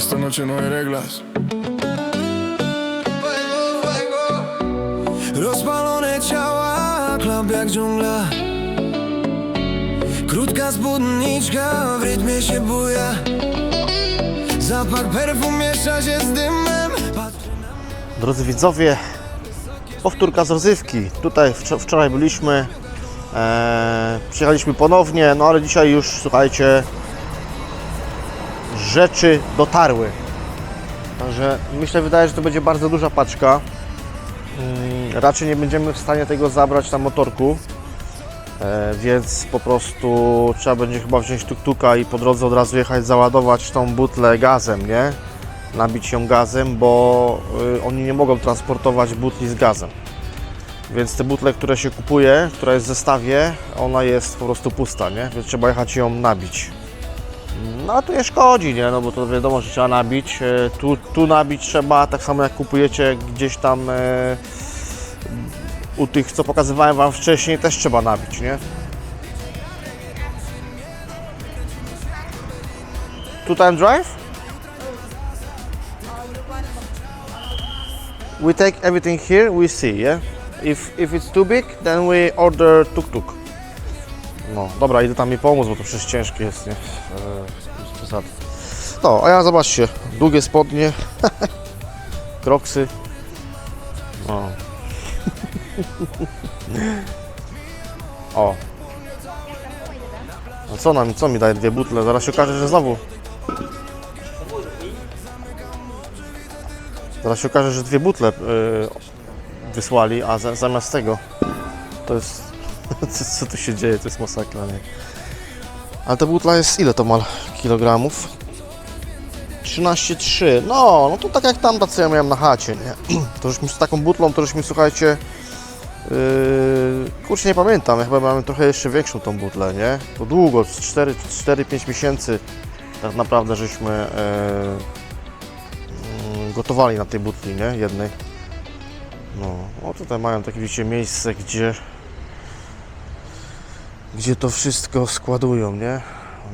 esta noche no hay reglas. Rozpalone ciała, klap jak dżungla Krótka spódniczka, w rytmie się buja Zapach perfum miesza się z dymem Drodzy widzowie, powtórka z rozrywki. Tutaj wczo- wczoraj byliśmy, e, przyjechaliśmy ponownie, no ale dzisiaj już, słuchajcie, rzeczy dotarły. Także myślę, wydaje, że to będzie bardzo duża paczka. Mm, Raczej nie będziemy w stanie tego zabrać na motorku, e, więc po prostu trzeba będzie chyba wziąć tuktuka i po drodze od razu jechać załadować tą butlę gazem, nie? nabić ją gazem, bo y, oni nie mogą transportować butli z gazem. Więc te butle, które się kupuje, która jest w zestawie, ona jest po prostu pusta, nie? Więc trzeba jechać ją nabić. No a to nie szkodzi, nie? No bo to wiadomo, że trzeba nabić. Y, Tu, tu nabić trzeba, tak samo jak kupujecie gdzieś tam y, u tych, co pokazywałem Wam wcześniej, też trzeba nabić, nie? Two time drive? we take everything here, we see, yeah? If, if it's too big, then we order tuk-tuk. No, dobra, idę tam mi pomóc, bo to przecież ciężkie jest, nie? Eee. No, a ja zobaczcie, długie spodnie, kroksy. No. o. A co nam, co mi daje dwie butle? Zaraz się okaże, że znowu Zaraz się okaże, że dwie butle y, wysłali, a za, zamiast tego to jest. Co, co tu się dzieje? To jest masakra, nie? Ale ta butla jest ile to ma kilogramów? 13,3. No, no to tak jak tamta, co ja miałem na chacie, nie? To żeśmy z taką butlą, to żeśmy, słuchajcie, yy, kurczę, nie pamiętam, ja chyba mamy trochę jeszcze większą tą butlę, nie? To długo, 4-5 miesięcy tak naprawdę żeśmy yy, mm, gotowali na tej butli, nie? Jednej. No, o tutaj mają takie, widzicie, miejsce, gdzie gdzie to wszystko składują, nie?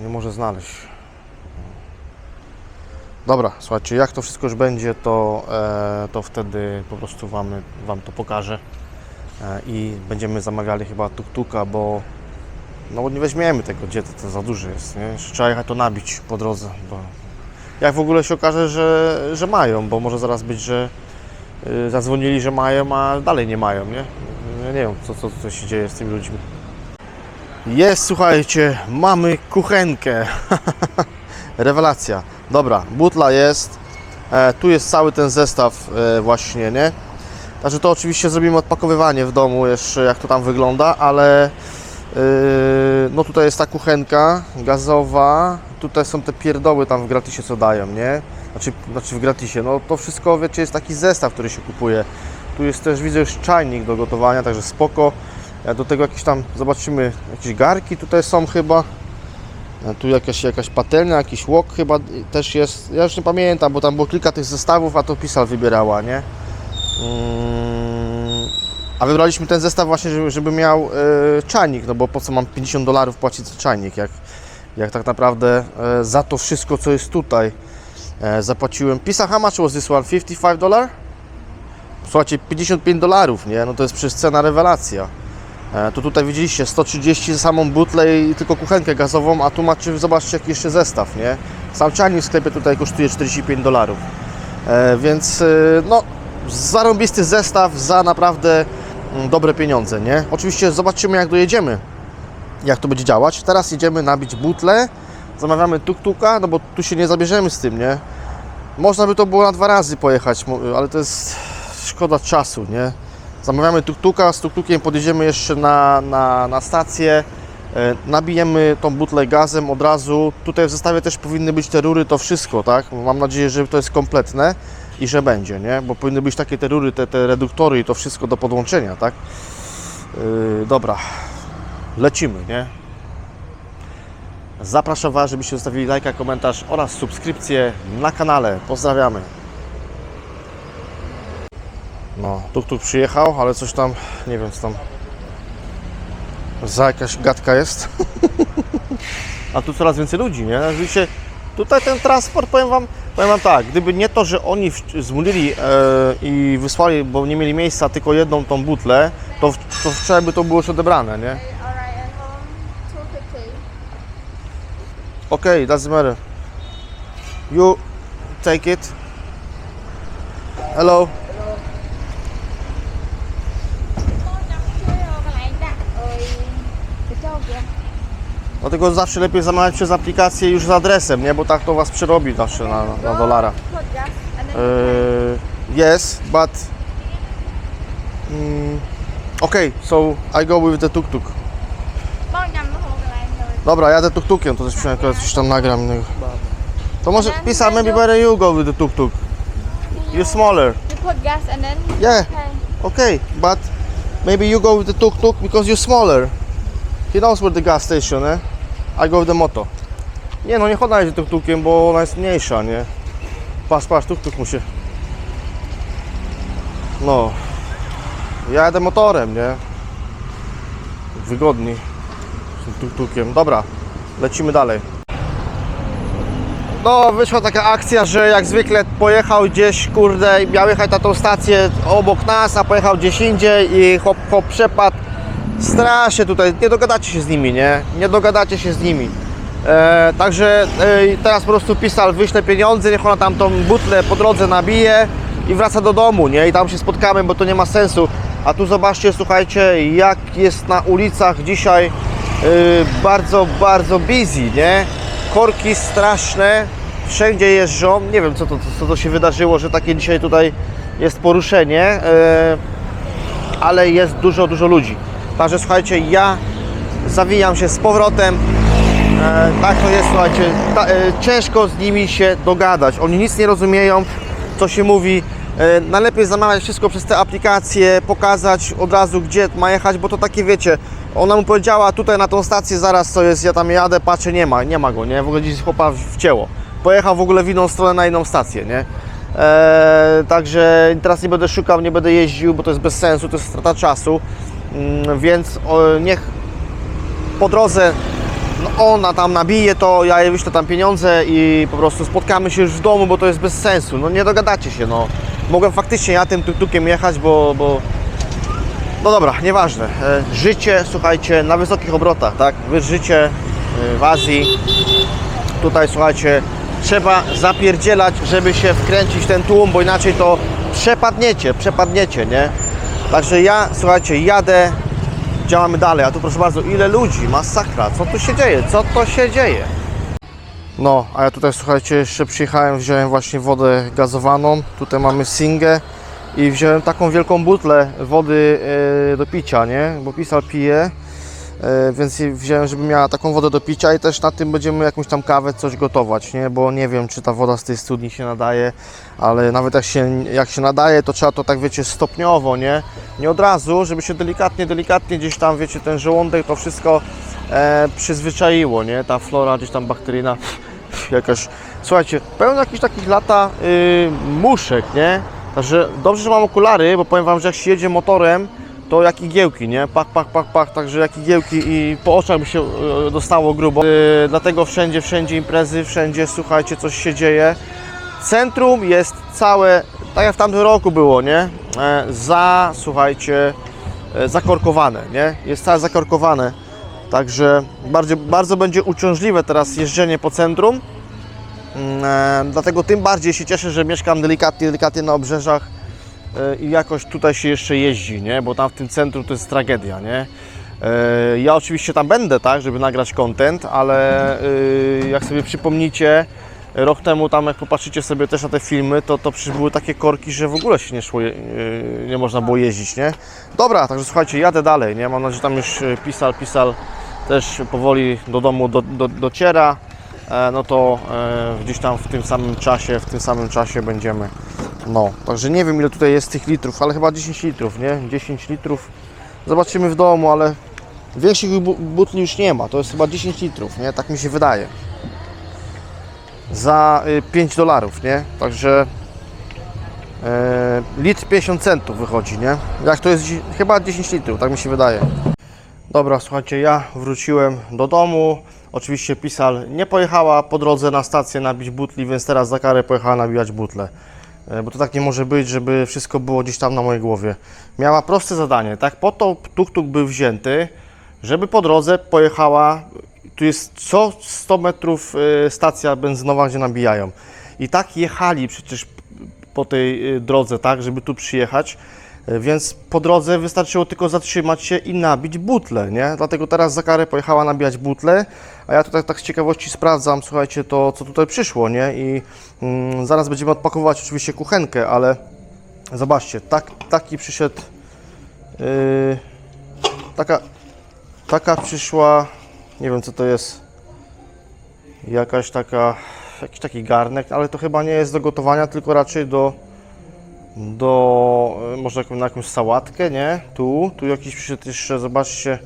Nie może znaleźć. Dobra, słuchajcie, jak to wszystko już będzie, to, e, to wtedy po prostu wam, wam to pokażę e, i będziemy zamawiali chyba tuk-tuka, bo no bo nie weźmiemy tego, gdzie to, to za duży jest, nie? Jeszcze Trzeba jechać to nabić po drodze, bo jak w ogóle się okaże, że, że mają, bo może zaraz być, że y, zadzwonili, że mają, a dalej nie mają, nie? Ja nie wiem, co, co, co się dzieje z tymi ludźmi. Jest, słuchajcie, mamy kuchenkę. Rewelacja. Dobra, butla jest. E, tu jest cały ten zestaw e, właśnie, nie? Także to oczywiście zrobimy odpakowywanie w domu jeszcze, jak to tam wygląda, ale Yy, no tutaj jest ta kuchenka gazowa, tutaj są te pierdoły tam w gratisie co dają, nie? Znaczy, znaczy w gratisie, no to wszystko wiecie jest taki zestaw, który się kupuje. Tu jest też widzę już czajnik do gotowania, także spoko. E, Do tego jakieś tam, zobaczymy, jakieś garki tutaj są chyba. E, Tu jakaś, jakaś patelnia, jakiś łok chyba też jest. Ja już nie pamiętam, bo tam było kilka tych zestawów, a to Pisal wybierała, nie? Mm, a wybraliśmy ten zestaw właśnie, żeby, żeby miał e, czajnik, no bo po co mam 50 dolarów płacić za czajnik, jak, jak tak naprawdę za to wszystko, co jest tutaj zapłaciłem. Pisa, how much was this one? 55 dolar? Słuchajcie, 55 dolarów, nie? No to jest przecież cena rewelacja. E, to tutaj widzieliście 130 za samą butlę i tylko kuchenkę gazową, a tu macie, zobaczcie jaki jeszcze zestaw, nie? Sam czajnik w sklepie tutaj kosztuje 45 dolarów. E, więc e, no, zarąbisty zestaw za naprawdę mm, dobre pieniądze, nie? Oczywiście zobaczymy jak dojedziemy, jak to będzie działać. Teraz jedziemy nabić butlę, zamawiamy tuk-tuka, no bo tu się nie zabierzemy z tym, nie? Można by to było na dwa razy pojechać, ale to jest szkoda czasu, nie? Zamawiamy tuk-tuka, z tuk-tukiem podjedziemy jeszcze na, na, na stację, e, nabijemy tą butlę gazem od razu. Tutaj w zestawie też powinny być te rury, to wszystko, tak? Mam nadzieję, że to jest kompletne i że będzie, nie? Bo powinny być takie te rury, te, te reduktory i to wszystko do podłączenia, tak? Yy, dobra, lecimy, nie? Zapraszam Was, żebyście zostawili lajka, komentarz oraz subskrypcję na kanale. Pozdrawiamy. No, tuk-tuk przyjechał, ale coś tam, nie wiem, co tam za jakaś gadka jest. A tu coraz więcej ludzi, nie? Oczywiście Tutaj ten transport, powiem Wam, powiem wam tak, gdyby nie to, że oni zmulili e, i wysłali, bo nie mieli miejsca, tylko jedną tą butlę, to, to wczoraj by to było już odebrane, nie? Home, 250. Okay, doesn't matter. You take it. Hello. Dlatego zawsze lepiej zamawiać przez aplikację już z adresem, nie? Bo tak to was przerobi zawsze na, na dolara. Uh, yes, but mm, um, okay, so I go with the tuk-tuk. Dobra, jadę tuk-tukiem, to też przynajmniej coś tam nagram. To może pisać, maybe better you go with the tuk-tuk. You're smaller. You put gas and then? Yeah. Okay, but maybe you go with the tuk-tuk because you're smaller. He knows where the gas station, eh? I go with the moto. Nie no, nie chodź tuk-tukiem, bo ona jest mniejsza, nie? Patrz, patrz, tuk-tuk mu się... No. Ja jadę motorem, nie? Wygodniej. Z tuk-tukiem. Dobra, lecimy dalej. No, wyszła taka akcja, że jak zwykle pojechał gdzieś, kurde, miał jechać na tą stację obok nas, a pojechał gdzieś indziej i hop, hop, przepadł. Strasznie tutaj, nie dogadacie się z nimi, nie? Nie dogadacie się z nimi. E, także e, teraz po prostu pisal, wyślę pieniądze, niech ona tam tą butlę po drodze nabije i wraca do domu, nie? I tam się spotkamy, bo to nie ma sensu. A tu zobaczcie, słuchajcie, jak jest na ulicach dzisiaj y, bardzo, bardzo busy, nie? Korki straszne, wszędzie jeżdżą. Nie wiem, co to, co to się wydarzyło, że takie dzisiaj tutaj jest poruszenie, y, ale jest dużo, dużo ludzi. Także słuchajcie, ja zawijam się z powrotem. E, tak to jest, słuchajcie, ta, e, ciężko z nimi się dogadać. Oni nic nie rozumieją, co się mówi. E, najlepiej zamawiać wszystko przez te aplikacje, pokazać od razu, gdzie ma jechać, bo to takie wiecie. Ona mu powiedziała tutaj na tą stację zaraz co jest, ja tam jadę, patrzę, nie ma, nie ma go, nie? W ogóle gdzieś chłopa wcięło. Pojechał w ogóle w inną stronę na inną stację, nie? E, także teraz nie będę szukał, nie będę jeździł, bo to jest bez sensu, to jest strata czasu. Mm, więc niech po drodze no ona tam nabije to, ja jej wyślę tam pieniądze i po prostu spotkamy się już w domu, bo to jest bez sensu. No nie dogadacie się, no. Mogłem faktycznie ja tym tuk-tukiem jechać, bo, bo... No dobra, nieważne. E, Życie, słuchajcie, na wysokich obrotach, tak? Wy życie e, w Azji. Tutaj, słuchajcie, trzeba zapierdzielać, żeby się wkręcić w ten tłum, bo inaczej to przepadniecie, przepadniecie, nie? Także ja, słuchajcie, jadę, działamy dalej, a tu proszę bardzo, ile ludzi, masakra, co tu się dzieje, co to się dzieje? No, a ja tutaj słuchajcie, jeszcze przyjechałem, wziąłem właśnie wodę gazowaną, tutaj mamy singę i wziąłem taką wielką butlę wody e, do picia, nie, bo pisal pije, więc jej wziąłem, żeby miała taką wodę do picia i też na tym będziemy jakąś tam kawę, coś gotować, nie, bo nie wiem, czy ta woda z tej studni się nadaje, ale nawet jak się, jak się nadaje, to trzeba to tak, wiecie, stopniowo, nie, nie od razu, żeby się delikatnie, delikatnie gdzieś tam, wiecie, ten żołądek, to wszystko e, przyzwyczaiło, nie, ta flora gdzieś tam bakteryjna, jakaś, słuchajcie, pełno jakichś takich lata y, muszek, nie, także dobrze, że mam okulary, bo powiem Wam, że jak się jedzie motorem, to jak igiełki, nie? Pach, pach, pach, pach, także jak igiełki i po oczach by się e, dostało grubo. E, dlatego wszędzie, wszędzie imprezy, wszędzie, słuchajcie, coś się dzieje. Centrum jest całe, tak jak w tamtym roku było, nie? E, za, słuchajcie, e, zakorkowane, nie? Jest całe zakorkowane. Także bardzo, bardzo będzie uciążliwe teraz jeżdżenie po centrum. E, dlatego tym bardziej się cieszę, że mieszkam delikatnie, delikatnie na obrzeżach i jakoś tutaj się jeszcze jeździ, nie? Bo tam w tym centrum to jest tragedia, nie? E, Ja oczywiście tam będę, tak, żeby nagrać content, ale e, jak sobie przypomnicie, rok temu tam jak popatrzycie sobie też na te filmy, to, to przecież były takie korki, że w ogóle się nie szło, e, nie można było jeździć, nie? Dobra, także słuchajcie, jadę dalej, nie? Mam nadzieję, że tam już e, pisal, pisal też powoli do domu do, do, dociera, e, no to e, gdzieś tam w tym samym czasie, w tym samym czasie będziemy. No, także nie wiem ile tutaj jest tych litrów, ale chyba 10 litrów, nie? 10 litrów. Zobaczymy w domu, ale większych bu- butli już nie ma. To jest chyba 10 litrów, nie? Tak mi się wydaje. Za y, 5 dolarów, nie? Także e, litr 50 centów wychodzi, nie? Jak to jest chyba 10 litrów, tak mi się wydaje. Dobra, słuchajcie, ja wróciłem do domu. Oczywiście Pisal nie pojechała po drodze na stację nabić butli, więc teraz za karę pojechała nabijać butle. E, Bo to tak nie może być, żeby wszystko było gdzieś tam na mojej głowie. Miała proste zadanie, tak? Po to tuk-tuk był wzięty, żeby po drodze pojechała, tu jest co 100 metrów e, stacja benzynowa, gdzie nabijają. I tak jechali przecież po tej y, drodze, tak, żeby tu przyjechać. Więc po drodze wystarczyło tylko zatrzymać się i nabić butle, nie? Dlatego teraz za karę pojechała nabijać butle, a ja tutaj tak z ciekawości sprawdzam, słuchajcie, to co tutaj przyszło, nie? I mm, zaraz będziemy odpakowywać oczywiście kuchenkę, ale zobaczcie, tak, taki przyszedł, yy, taka, taka przyszła, nie wiem co to jest, jakaś taka, jakiś taki garnek, ale to chyba nie jest do gotowania, tylko raczej do, do e, może na jakąś sałatkę, nie? Tu, tu jakiś przyszedł jeszcze, zobaczcie,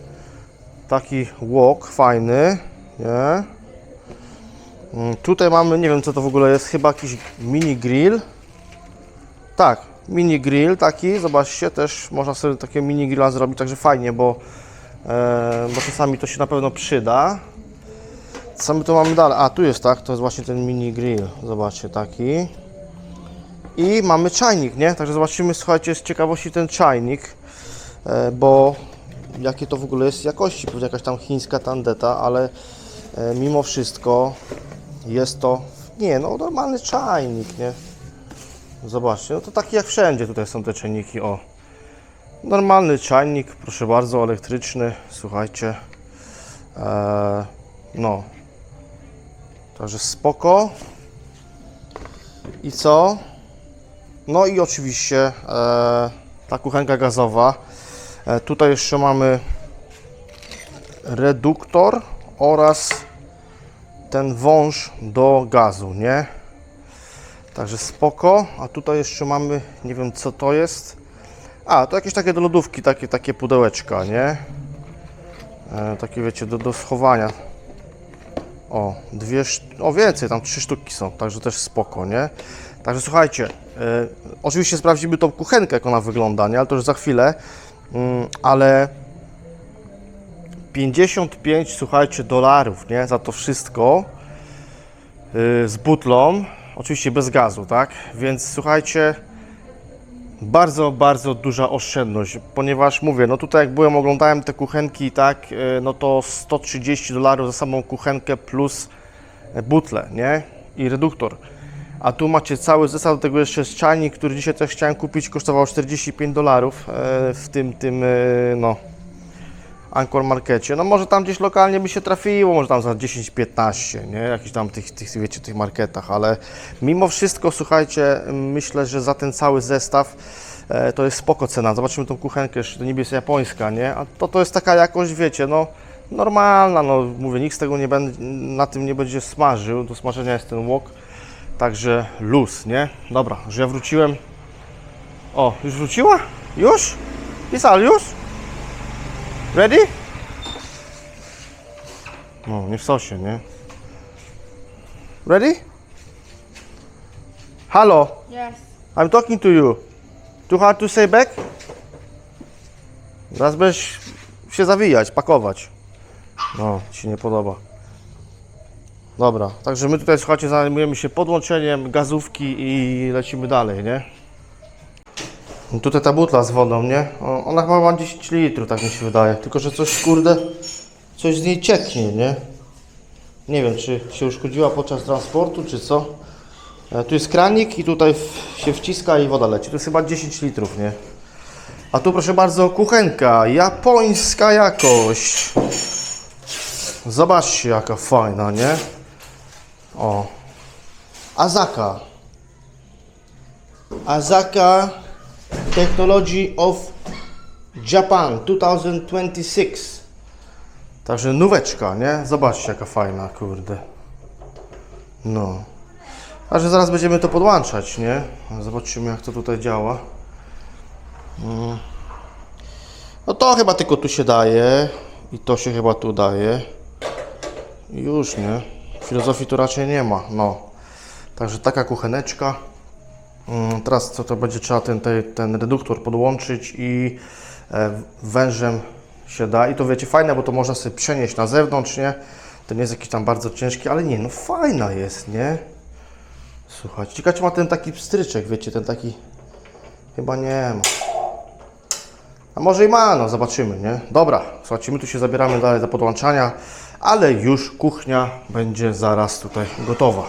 taki wok fajny, nie? Mm, Tutaj mamy, nie wiem co to w ogóle jest, chyba jakiś mini grill. Tak, mini grill taki, zobaczcie, też można sobie takiego mini grilla zrobić, także fajnie, bo, e, bo czasami to się na pewno przyda. Co my tu mamy dalej? A, tu jest tak, to jest właśnie ten mini grill. Zobaczcie, taki. I mamy czajnik, nie? Także zobaczymy, słuchajcie, z ciekawości ten czajnik, e, bo jakie to w ogóle jest jakości, pewnie jakaś tam chińska tandeta, ale e, mimo wszystko jest to, nie no, normalny czajnik, nie? Zobaczcie, no to taki jak wszędzie tutaj są te czajniki, o. Normalny czajnik, proszę bardzo, elektryczny, słuchajcie. E, no, Także spoko. I co? No i oczywiście e, ta kuchenka gazowa. E, tutaj jeszcze mamy reduktor oraz ten wąż do gazu, nie? Także spoko. A tutaj jeszcze mamy, nie wiem co to jest. A, to jakieś takie do lodówki, takie, takie pudełeczka, nie? E, takie wiecie, do, do schowania. O, dwie, o więcej, tam trzy sztuki są, także też spoko, nie? Także słuchajcie, oczywiście sprawdzimy tą kuchenkę, jak ona wygląda, nie? Ale to już za chwilę, mm, ale 55, słuchajcie, dolarów, nie? Za to wszystko y, z butlą, oczywiście bez gazu, tak? Więc słuchajcie, bardzo, bardzo duża oszczędność, ponieważ mówię, no tutaj jak byłem, oglądałem te kuchenki, tak, e, no to 130 dolarów za samą kuchenkę plus e, butle, nie? I reduktor. A tu macie cały zestaw, do tego jeszcze jest czajnik, który dzisiaj też chciałem kupić, kosztował 45 dolarów e, w tym, tym, e, no, Anchor Markecie. No może tam gdzieś lokalnie by się trafiło, może tam za 10-15, nie? Jakiś tam tych, tych, wiecie, tych marketach, ale mimo wszystko, słuchajcie, myślę, że za ten cały zestaw e, to jest spoko cena. Zobaczymy tą kuchenkę, jeszcze to niby jest japońska, nie? A to, to jest taka jakość, wiecie, no normalna, no mówię, nikt z tego nie będzie, na tym nie będzie smażył, do smażenia jest ten wok, także luz, nie? Dobra, że ja wróciłem. O, już wróciła? Już? Pisal, już? Ready? No, nie w sosie, nie? Ready? Hello, Yes. I'm talking to you. Too hard to say back? Zaraz będziesz się zawijać, pakować. No, ci nie podoba. Dobra, także my tutaj, słuchajcie, zajmujemy się podłączeniem gazówki i lecimy dalej, nie? Tutaj ta butla z wodą, nie? Ona chyba ma 10 litrów, tak mi się wydaje. Tylko, że coś, kurde, coś z niej cieknie, nie? Nie wiem, czy się uszkodziła podczas transportu, czy co. E, Tu jest kranik i tutaj się wciska i woda leci. To jest chyba 10 litrów, nie? A tu proszę bardzo, kuchenka. Japońska jakość. Zobaczcie, jaka fajna, nie? O. Azaka. Azaka Technology of Japan 2026. Także nóweczka, nie? Zobaczcie jaka fajna, kurde. No. A że zaraz będziemy to podłączać, nie? Zobaczymy jak to tutaj działa. Mm. No to chyba tylko tu się daje. I to się chyba tu daje. Już, nie? Filozofii tu raczej nie ma, no. Także taka kucheneczka. Mm, Teraz co to będzie trzeba ten, ten, ten reduktor podłączyć i e, wężem się da. I to wiecie, fajne, bo to można sobie przenieść na zewnątrz, nie? To nie jest jakiś tam bardzo ciężki, ale nie, no fajna jest, nie? Słuchajcie, ciekawe ma ten taki pstryczek, wiecie, ten taki... Chyba nie ma. A może i ma, no zobaczymy, nie? Dobra, słuchajcie, my tu się zabieramy dalej do podłączania, ale już kuchnia będzie zaraz tutaj gotowa.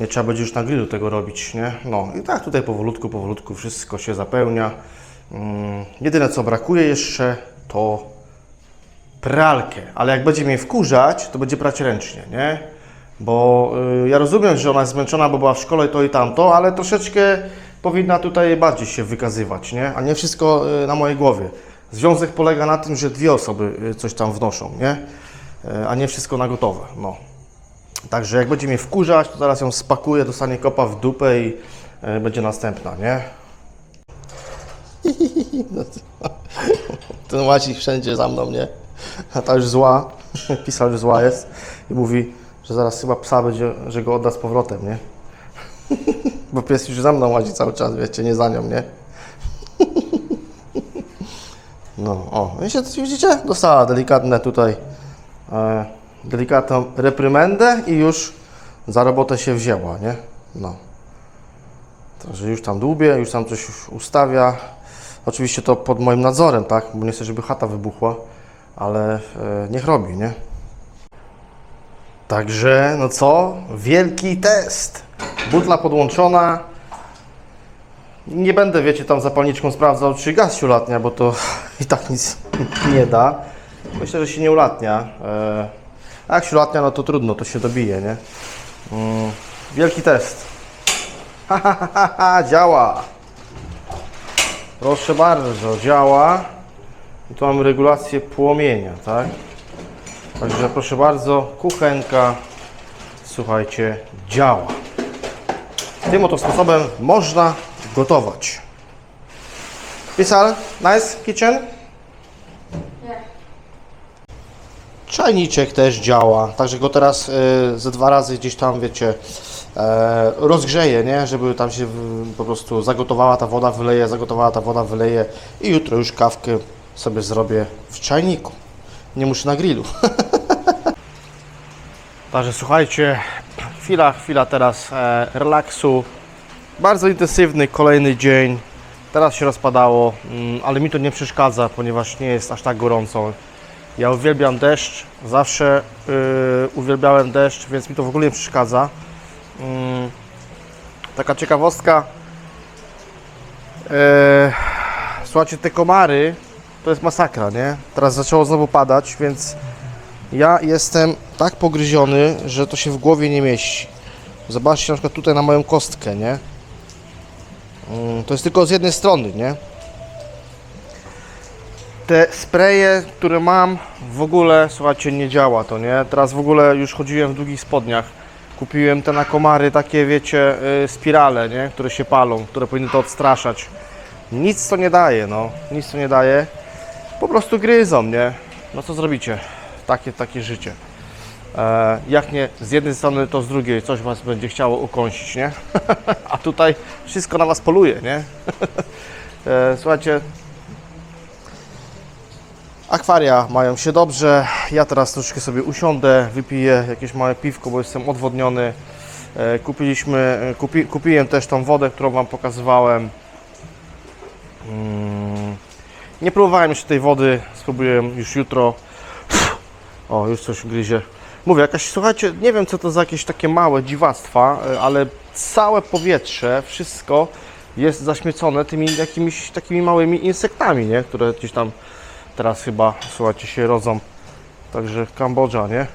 Nie trzeba będzie już na grillu tego robić, nie? No i tak tutaj powolutku, powolutku wszystko się zapełnia. Mm, jedyne co brakuje jeszcze to pralkę, ale jak będzie mnie wkurzać, to będzie prać ręcznie, nie? Bo y, ja rozumiem, że ona jest zmęczona, bo była w szkole to i tamto, ale troszeczkę powinna tutaj bardziej się wykazywać, nie? A nie wszystko y, na mojej głowie. Związek polega na tym, że dwie osoby y, coś tam wnoszą, nie? Y, a nie wszystko na gotowe, no. Także jak będzie mnie wkurzać, to zaraz ją spakuję, dostanie kopa w dupę i będzie następna, nie? No Ten Maciej wszędzie za mną, nie? A ta już zła, pisał, że zła jest i mówi, że zaraz chyba psa będzie, że go odda z powrotem, nie? Bo pies już za mną łazi cały czas, wiecie, nie za nią, nie? No, o, wiecie, widzicie? Dostała delikatne tutaj, e, delikatną reprymendę i już za robotę się wzięła, nie? No. Także już tam dłubie, już tam coś ustawia. Oczywiście to pod moim nadzorem, tak? Bo nie chcę, żeby chata wybuchła, ale e, niech robi, nie? Także, no co? Wielki test. Butla podłączona. Nie będę, wiecie, tam zapalniczką sprawdzał, czy gaz się ulatnia, bo to i tak nic nie da. Myślę, że się nie ulatnia. E, a jak się ulatnia, no to trudno, to się dobije, nie? Mm, wielki test. Ha, ha, ha, ha, działa. Proszę bardzo, działa. I tu mamy regulację płomienia, tak? Także proszę bardzo, kuchenka, słuchajcie, działa. Tym oto sposobem można gotować. Pisal, nice kitchen? Czajniczek też działa, także go teraz y, ze dwa razy gdzieś tam, wiecie, e, rozgrzeję, nie? Żeby tam się po prostu zagotowała ta woda, wyleje, zagotowała ta woda, wyleje i jutro już kawkę sobie zrobię w czajniku. Nie muszę na grillu. Także słuchajcie, chwila, chwila teraz e, relaksu. Bardzo intensywny kolejny dzień. Teraz się rozpadało, mm, ale mi to nie przeszkadza, ponieważ nie jest aż tak gorąco. Ja uwielbiam deszcz, zawsze yy, uwielbiałem deszcz, więc mi to w ogóle nie przeszkadza. Mm, taka ciekawostka. Yy, słuchajcie, te komary to jest masakra, nie? Teraz zaczęło znowu padać, więc ja jestem tak pogryziony, że to się w głowie nie mieści. Zobaczcie na przykład tutaj na moją kostkę, nie? Mm, To jest tylko z jednej strony, nie? Te spraye, które mam, w ogóle, słuchajcie, nie działa to, nie? Teraz w ogóle już chodziłem w długich spodniach. Kupiłem te na komary, takie, wiecie, y, spirale, nie? Które się palą, które powinny to odstraszać. Nic to nie daje, no. Nic to nie daje. Po prostu gryzą, nie? No co zrobicie? Takie, takie życie. E, jak nie z jednej strony, to z drugiej coś Was będzie chciało ukąsić, nie? A tutaj wszystko na Was poluje, nie? e, słuchajcie, akwaria mają się dobrze. Ja teraz troszkę sobie usiądę, wypiję jakieś małe piwko, bo jestem odwodniony. E, kupiliśmy, kupi, kupiłem też tą wodę, którą Wam pokazywałem. Mm, nie próbowałem jeszcze tej wody, spróbuję już jutro. O, już coś gryzie. Mówię, jakaś, słuchajcie, nie wiem co to za jakieś takie małe dziwactwa, e, ale całe powietrze, wszystko jest zaśmiecone tymi jakimiś takimi małymi insektami, nie? Które gdzieś tam teraz chyba, słuchajcie, się rodzą. Także Kambodża, nie?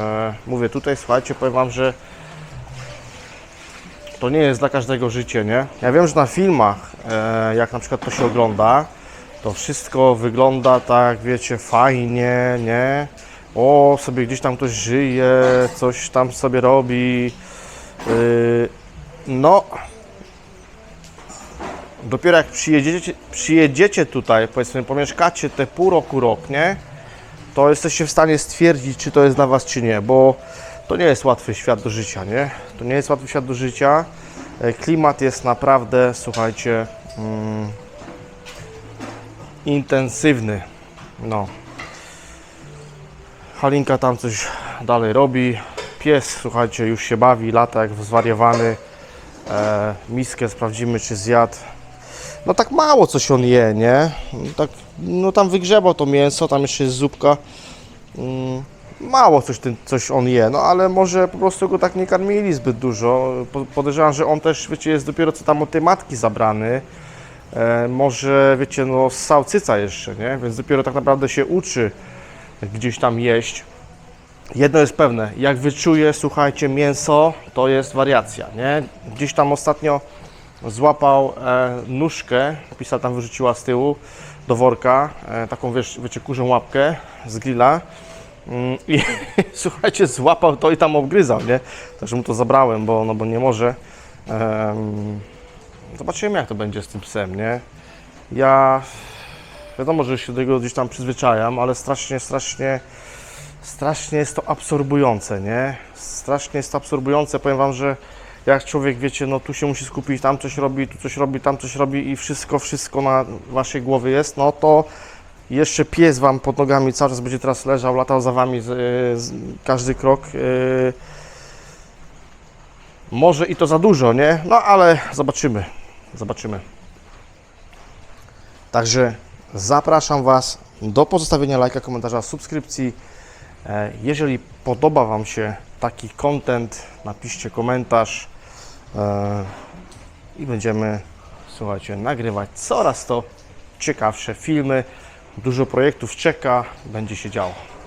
E, mówię, tutaj, słuchajcie, powiem Wam, że to nie jest dla każdego życie, nie? Ja wiem, że na filmach, e, jak na przykład to się ogląda, to wszystko wygląda tak, wiecie, fajnie, nie? O, sobie gdzieś tam ktoś żyje, coś tam sobie robi. Yy, no, dopiero jak przyjedziecie, przyjedziecie tutaj, powiedzmy, pomieszkacie te pół roku, rok, nie? To jesteście w stanie stwierdzić, czy to jest dla Was, czy nie, bo to nie jest łatwy świat do życia, nie? To nie jest łatwy świat do życia. E, Klimat jest naprawdę, słuchajcie, mm, intensywny. No. Halinka tam coś dalej robi. Pies, słuchajcie, już się bawi, lata jak zwariowany. E, miskę sprawdzimy, czy zjadł. No tak mało coś on je, nie? Tak, no tam wygrzebał to mięso, tam jeszcze jest zupka. Mm, mało coś, ten, coś on je, no ale może po prostu go tak nie karmili zbyt dużo. Po- Podejrzewam, że on też, wiecie, jest dopiero co tam od tej matki zabrany. E, może, wiecie, no ssał cyca jeszcze, nie? Więc dopiero tak naprawdę się uczy gdzieś tam jeść. Jedno jest pewne, jak wyczuje, słuchajcie, mięso, to jest wariacja, nie? Gdzieś tam ostatnio złapał e, nóżkę, pisa tam wyrzuciła z tyłu do worka, e, taką, wiesz, wiecie, kurzą łapkę z grilla mm, i słuchajcie, złapał to i tam obgryzał, nie? Także mu to zabrałem, bo, no, bo nie może. Em, zobaczymy, jak to będzie z tym psem, nie? Ja, wiadomo, że się do tego gdzieś tam przyzwyczajam, ale strasznie, strasznie strasznie jest to absorbujące, nie? Strasznie jest to absorbujące. Powiem Wam, że jak człowiek, wiecie, no tu się musi skupić, tam coś robi, tu coś robi, tam coś robi i wszystko, wszystko na Waszej głowie jest, no to jeszcze pies Wam pod nogami cały czas będzie teraz leżał, latał za Wami z, z każdy krok. Yy, może i to za dużo, nie? No ale zobaczymy, zobaczymy. Także zapraszam Was do pozostawienia lajka, komentarza, subskrypcji. E, Jeżeli podoba Wam się taki content, napiszcie komentarz e, i będziemy, słuchajcie, nagrywać coraz to ciekawsze filmy. Dużo projektów czeka, będzie się działo.